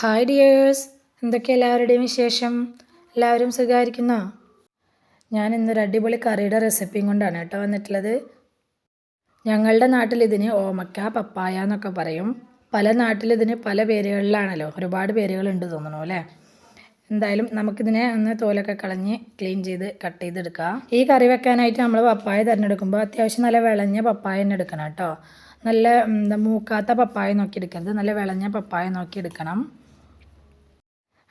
Hi dears എന്തൊക്കെ എല്ലാവരുടെയും വിശേഷം? എല്ലാവരും സുഖമായിരിക്കുന്നോ? ഞാൻ ഇന്നൊരു അടിപൊളി കറിയുടെ റെസിപ്പിയും കൊണ്ടാണ് കേട്ടോ വന്നിട്ടുള്ളത്. ഞങ്ങളുടെ നാട്ടിൽ ഇതിന് ഓമക്ക പപ്പായ എന്നൊക്കെ പറയും. പല നാട്ടിൽ ഇതിന് പല പേരുകളിലാണല്ലോ. ഒരുപാട് പേരുകളുണ്ട് തോന്നണു അല്ലേ? എന്തായാലും നമുക്കിതിനെ ഒന്ന് തോലൊക്കെ കളഞ്ഞ് ക്ലീൻ ചെയ്ത് കട്ട് ചെയ്തെടുക്കാം. ഈ കറി വെക്കാനായിട്ട് നമ്മൾ പപ്പായ തിരഞ്ഞെടുക്കുമ്പോൾ അത്യാവശ്യം നല്ല വിളഞ്ഞ പപ്പായ തന്നെ എടുക്കണം കേട്ടോ. നല്ല മൂക്കാത്ത പപ്പായ നോക്കി എടുക്കരുത്. നല്ല വിളഞ്ഞ പപ്പായ നോക്കി എടുക്കണം.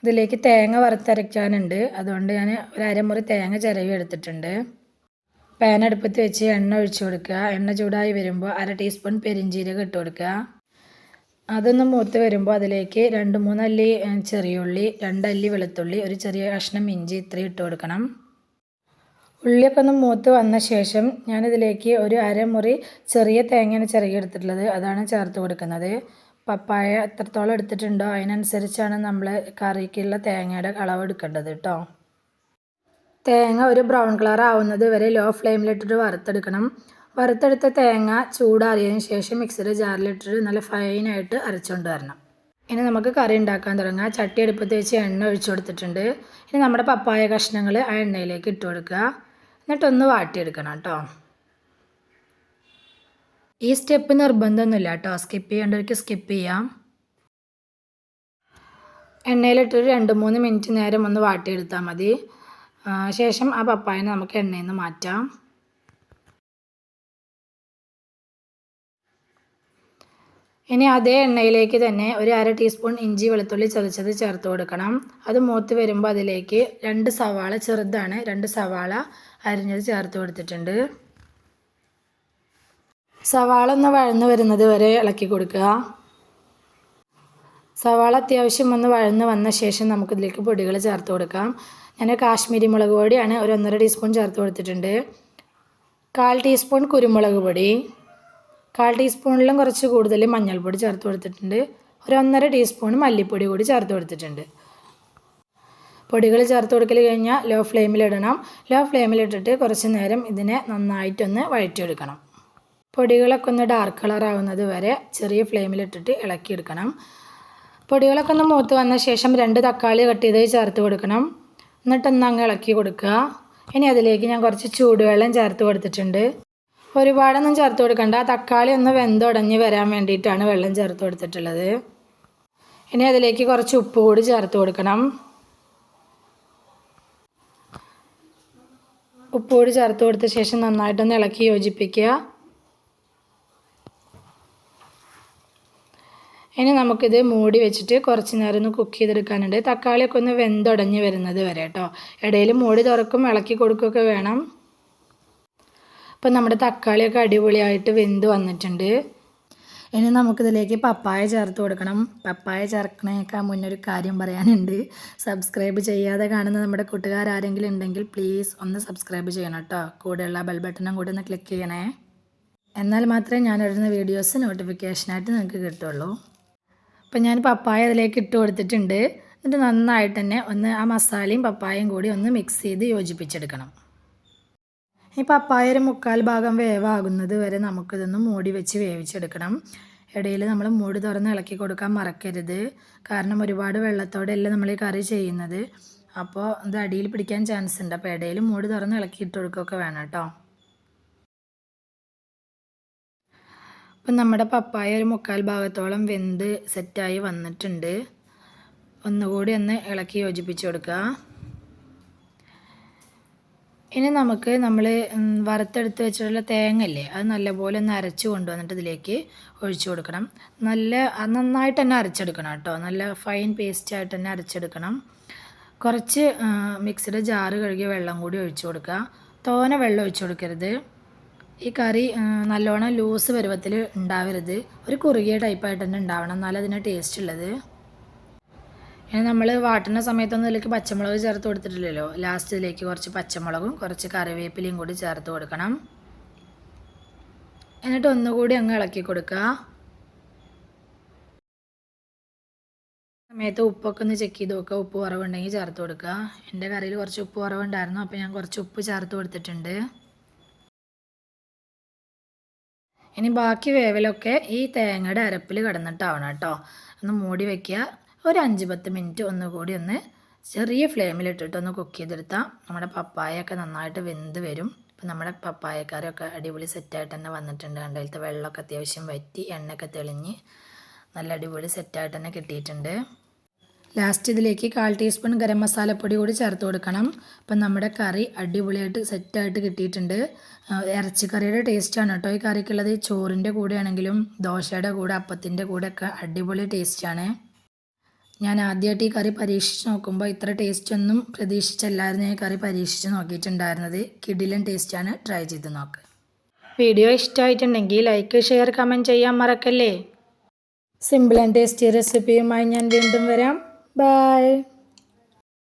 ഇതിലേക്ക് തേങ്ങ വറുത്തരയ്ക്കാനുണ്ട്. അതുകൊണ്ട് ഞാൻ ഒരു അരമുറി തേങ്ങ ചിരവി എടുത്തിട്ടുണ്ട്. പാൻ അടുപ്പത്ത് വെച്ച് എണ്ണ ഒഴിച്ചു കൊടുക്കുക. എണ്ണ ചൂടായി വരുമ്പോൾ അര ടീസ്പൂൺ പെരിഞ്ചീരകം ഇട്ട് കൊടുക്കുക. അതൊന്ന് മൂത്ത് വരുമ്പോൾ അതിലേക്ക് രണ്ട് മൂന്നല്ലി ചെറിയുള്ളി രണ്ടല്ലി വെളുത്തുള്ളി ഒരു ചെറിയ കഷ്ണം ഇഞ്ചി ഇത്രയും ഇട്ട് കൊടുക്കണം. ഉള്ളിയൊക്കെ ഒന്ന് മൂത്ത് വന്ന ശേഷം ഞാനിതിലേക്ക് ഒരു അരമുറി ചെറിയ തേങ്ങയാണ് ചിറകി എടുത്തിട്ടുള്ളത്. അതാണ് ചേർത്ത് കൊടുക്കുന്നത്. പപ്പായ എത്രത്തോളം എടുത്തിട്ടുണ്ടോ അതിനനുസരിച്ചാണ് നമ്മൾ കറിക്കുള്ള തേങ്ങയുടെ അളവ് എടുക്കേണ്ടത് കേട്ടോ തേങ്ങ ഒരു ബ്രൗൺ കളർ ആവുന്നത് വരെ ലോ ഫ്ലെയിമിലിട്ടിട്ട് വറുത്തെടുക്കണം. വറുത്തെടുത്ത തേങ്ങ ചൂടാറിയതിന് ശേഷം മിക്സിയുടെ ജാറിലിട്ടിട്ട് നല്ല ഫൈനായിട്ട് അരച്ചുകൊണ്ട് വരണം. ഇനി നമുക്ക് കറി ഉണ്ടാക്കാൻ തുടങ്ങാം. ചട്ടി അടുപ്പത്ത് വെച്ച് എണ്ണ ഒഴിച്ചു കൊടുത്തിട്ടുണ്ട്. ഇനി നമ്മുടെ പപ്പായ കഷ്ണങ്ങൾ ആ എണ്ണയിലേക്ക് ഇട്ട് കൊടുക്കുക. എന്നിട്ടൊന്ന് വാട്ടിയെടുക്കണം കേട്ടോ ഈ സ്റ്റെപ്പ് നിർബന്ധമൊന്നുമില്ല കേട്ടോ. സ്കിപ്പ് ചെയ്യേണ്ടവർക്ക് സ്കിപ്പ് ചെയ്യാം. എണ്ണയിലിട്ടൊരു രണ്ട് മൂന്ന് മിനിറ്റ് നേരം ഒന്ന് വാട്ടിയെടുത്താൽ മതി. ശേഷം ആ പപ്പായനെ നമുക്ക് എണ്ണയിൽ നിന്ന് മാറ്റാം. ഇനി അതേ എണ്ണയിലേക്ക് തന്നെ ഒരു അര ടീസ്പൂൺ ഇഞ്ചി വെളുത്തുള്ളി ചതച്ചത് ചേർത്ത് കൊടുക്കണം. അത് മൂത്ത് വരുമ്പോൾ അതിലേക്ക് രണ്ട് സവാള ചെറുതാണ് രണ്ട് സവാള അരിഞ്ഞത് ചേർത്ത് കൊടുത്തിട്ടുണ്ട്. സവാള ഒന്ന് വഴന്ന് വരുന്നത് വരെ ഇളക്കി കൊടുക്കുക. സവാള അത്യാവശ്യം ഒന്ന് വഴന്ന് വന്ന ശേഷം നമുക്കിതിലേക്ക് പൊടികൾ ചേർത്ത് കൊടുക്കാം. ഞാൻ കാശ്മീരി മുളക് പൊടിയാണ് ഒരു ഒന്നര ടീസ്പൂൺ ചേർത്ത് കൊടുത്തിട്ടുണ്ട്. കാൽ ടീസ്പൂൺ കുരുമുളക് പൊടി. കാൽ ടീസ്പൂണിലും കുറച്ച് കൂടുതൽ മഞ്ഞൾപ്പൊടി ചേർത്ത് കൊടുത്തിട്ടുണ്ട്. ഒരു ഒന്നര ടീസ്പൂൺ മല്ലിപ്പൊടി കൂടി ചേർത്ത് കൊടുത്തിട്ടുണ്ട്. പൊടികൾ ചേർത്ത് കൊടുക്കൽ കഴിഞ്ഞാൽ ലോ ഫ്ലെയിമിലിടണം ലോ ഫ്ലെയിമിലിട്ടിട്ട് കുറച്ച് നേരം ഇതിനെ നന്നായിട്ടൊന്ന് വഴറ്റിയെടുക്കണം. പൊടികളൊക്കെ ഒന്ന് ഡാർക്ക് കളർ ആവുന്നത് വരെ ചെറിയ ഫ്ലെയിമിലിട്ടിട്ട് ഇളക്കിയെടുക്കണം പൊടികളൊക്കെ ഒന്ന് മൂത്ത് വന്ന ശേഷം രണ്ട് തക്കാളി കട്ട് ചെയ്ത് ചേർത്ത് കൊടുക്കണം. എന്നിട്ടൊന്ന് അങ്ങ് ഇളക്കി കൊടുക്കുക. ഇനി അതിലേക്ക് ഞാൻ കുറച്ച് ചൂടുവെള്ളം ചേർത്ത് കൊടുത്തിട്ടുണ്ട്. ഒരുപാടൊന്നും ചേർത്ത് കൊടുക്കണ്ട. തക്കാളി ഒന്ന് വെന്തുടഞ്ഞ് വരാൻ വേണ്ടിയിട്ടാണ് വെള്ളം ചേർത്ത് കൊടുത്തിട്ടുള്ളത്. ഇനി അതിലേക്ക് കുറച്ച് ഉപ്പ് കൂടി ചേർത്ത് കൊടുക്കണം. ഉപ്പ് കൂടി ചേർത്ത് കൊടുത്ത ശേഷം നന്നായിട്ടൊന്ന് ഇളക്കി യോജിപ്പിക്കുക. ഇനി നമുക്കിത് മൂടി വെച്ചിട്ട് കുറച്ച് നേരം ഒന്ന് കുക്ക് ചെയ്തെടുക്കാനുണ്ട്. തക്കാളിയൊക്കെ ഒന്ന് വെന്തുടഞ്ഞ് വരുന്നത് വരെ കേട്ടോ ഇടയിൽ മൂടി തുറക്കും ഇളക്കി കൊടുക്കുകയൊക്കെ വേണം. അപ്പം നമ്മുടെ തക്കാളിയൊക്കെ അടിപൊളിയായിട്ട് വെന്ത് വന്നിട്ടുണ്ട്. ഇനി നമുക്കിതിലേക്ക് പപ്പായ ചേർത്ത് കൊടുക്കണം. പപ്പായ ചേർക്കണേക്കാൾ മുന്നേ ഒരു കാര്യം പറയാനുണ്ട്. സബ്സ്ക്രൈബ് ചെയ്യാതെ കാണുന്ന നമ്മുടെ കൂട്ടുകാരെങ്കിലും ഉണ്ടെങ്കിൽ പ്ലീസ് ഒന്ന് സബ്സ്ക്രൈബ് ചെയ്യണം കേട്ടോ കൂടെയുള്ള ബെൽ ബട്ടണും കൂടി ഒന്ന് ക്ലിക്ക് ചെയ്യണേ. എന്നാൽ മാത്രമേ ഞാൻ ഇടുന്ന വീഡിയോസ് നോട്ടിഫിക്കേഷനായിട്ട് നിങ്ങൾക്ക് കിട്ടുള്ളൂ. അപ്പം ഞാൻ പപ്പായ അതിലേക്ക് ഇട്ട് കൊടുത്തിട്ടുണ്ട്. എന്നിട്ട് നന്നായിട്ട് തന്നെ ഒന്ന് ആ മസാലയും പപ്പായയും കൂടി ഒന്ന് മിക്സ് ചെയ്ത് യോജിപ്പിച്ചെടുക്കണം. ഈ പപ്പായ ഒരു മുക്കാൽ ഭാഗം വേവാകുന്നത് വരെ നമുക്കിതൊന്ന് മൂടി വെച്ച് വേവിച്ചെടുക്കണം. ഇടയിൽ നമ്മൾ മൂടി തുറന്ന് ഇളക്കി കൊടുക്കാൻ മറക്കരുത്. കാരണം ഒരുപാട് വെള്ളത്തോടെയല്ല നമ്മൾ ഈ കറി ചെയ്യുന്നത്. അപ്പോൾ ഇത് അടിയിൽ പിടിക്കാൻ ചാൻസ് ഉണ്ട്. അപ്പോൾ ഇടയിൽ മൂടി തുറന്ന് ഇളക്കി ഇട്ട് കൊടുക്കുകയൊക്കെ വേണം കേട്ടോ. അപ്പം നമ്മുടെ പപ്പായ ഒരു മുക്കാൽ ഭാഗത്തോളം വെന്ത് സെറ്റായി വന്നിട്ടുണ്ട്. ഒന്നുകൂടി ഒന്ന് ഇളക്കി യോജിപ്പിച്ച് കൊടുക്കുക ഇനി നമുക്ക് നമ്മൾ വറുത്തെടുത്ത് വെച്ചിട്ടുള്ള തേങ്ങ അത് നല്ലപോലെ ഒന്ന് അരച്ച് കൊണ്ടുവന്നിട്ട് ഇതിലേക്ക് ഒഴിച്ചു കൊടുക്കണം. നല്ല നന്നായിട്ട് തന്നെ അരച്ചെടുക്കണം കേട്ടോ. നല്ല ഫൈൻ പേസ്റ്റായിട്ട് തന്നെ അരച്ചെടുക്കണം. കുറച്ച് മിക്സിയുടെ ജാറ് കഴുകിയ വെള്ളം കൂടി ഒഴിച്ചു കൊടുക്കുക തോനെ വെള്ളം ഒഴിച്ചു കൊടുക്കരുത്. ഈ കറി നല്ലോണം ലൂസ് പരുവത്തിൽ ഉണ്ടാവരുത്. ഒരു കുറുകിയ ടൈപ്പായിട്ട് തന്നെ ഉണ്ടാവണം. എന്നാലും അതിന് ടേസ്റ്റ് ഉള്ളത്. ഇനി നമ്മൾ വാട്ടുന്ന സമയത്തൊന്നും ഇതിലേക്ക് പച്ചമുളക് ചേർത്ത് കൊടുത്തിട്ടില്ലല്ലോ. ലാസ്റ്റിലേക്ക് കുറച്ച് പച്ചമുളകും കുറച്ച് കറിവേപ്പിലയും കൂടി ചേർത്ത് കൊടുക്കണം. എന്നിട്ട് ഒന്നുകൂടി അങ്ങ് ഇളക്കി കൊടുക്കുക. സമയത്ത് ഉപ്പൊക്കെ ഒന്ന് ചെക്ക് ചെയ്ത് നോക്കുക. ഉപ്പ് കുറവുണ്ടെങ്കിൽ ചേർത്ത് കൊടുക്കുക. എന്റെ കറിയിൽ കുറച്ച് ഉപ്പ് കുറവുണ്ടായിരുന്നു. അപ്പോൾ ഞാൻ കുറച്ച് ഉപ്പ് ചേർത്ത് കൊടുത്തിട്ടുണ്ട്. ഇനി ബാക്കി വേവലൊക്കെ ഈ തേങ്ങയുടെ അരപ്പിൽ കിടന്നിട്ടാവണം കേട്ടോ. ഒന്ന് മൂടി വയ്ക്കുക ഒരു അഞ്ച് പത്ത് മിനിറ്റ് ഒന്നുകൂടി ഒന്ന് ചെറിയ ഫ്ലെയിമിലിട്ടിട്ട് ഒന്ന് കുക്ക് ചെയ്തെടുത്താൽ നമ്മുടെ പപ്പായൊക്കെ നന്നായിട്ട് വെന്ത് വരും. ഇപ്പം നമ്മുടെ പപ്പായക്കാരൊക്കെ അടിപൊളി സെറ്റായിട്ട് തന്നെ വന്നിട്ടുണ്ട് കണ്ടതിലത്തെ വെള്ളമൊക്കെ അത്യാവശ്യം വറ്റി എണ്ണയൊക്കെ തെളിഞ്ഞ് നല്ല അടിപൊളി സെറ്റായിട്ട് തന്നെ കിട്ടിയിട്ടുണ്ട്. ലാസ്റ്റ് ഇതിലേക്ക് കാൽ ടീസ്പൂൺ ഗരം മസാലപ്പൊടി കൂടി ചേർത്ത് കൊടുക്കണം. അപ്പം നമ്മുടെ കറി അടിപൊളിയായിട്ട് സെറ്റായിട്ട് കിട്ടിയിട്ടുണ്ട്. ഇറച്ചിക്കറിയുടെ ടേസ്റ്റാണ് കേട്ടോ. ഈ കറിക്കുള്ളത് ചോറിന്റെ കൂടെയാണെങ്കിലും ദോശയുടെ കൂടെ അപ്പത്തിന്റെ കൂടെ ഒക്കെ അടിപൊളി ടേസ്റ്റാണ് ഞാൻ ആദ്യമായിട്ട് ഈ കറി പരീക്ഷിച്ച് നോക്കുമ്പോൾ ഇത്ര ടേസ്റ്റ് ഒന്നും പ്രതീക്ഷിച്ചല്ലായിരുന്നു ഈ കറി പരീക്ഷിച്ച് നോക്കിയിട്ടുണ്ടായിരുന്നത്. കിടിലൻ ടേസ്റ്റാണ് ട്രൈ ചെയ്ത് നോക്ക്. വീഡിയോ ഇഷ്ടമായിട്ടുണ്ടെങ്കിൽ ലൈക്ക് ഷെയർ കമന്റ് ചെയ്യാൻ മറക്കല്ലേ? സിമ്പിൾ ആൻഡ് ടേസ്റ്റി റെസിപ്പിയുമായി ഞാൻ വീണ്ടും വരാം. Bye.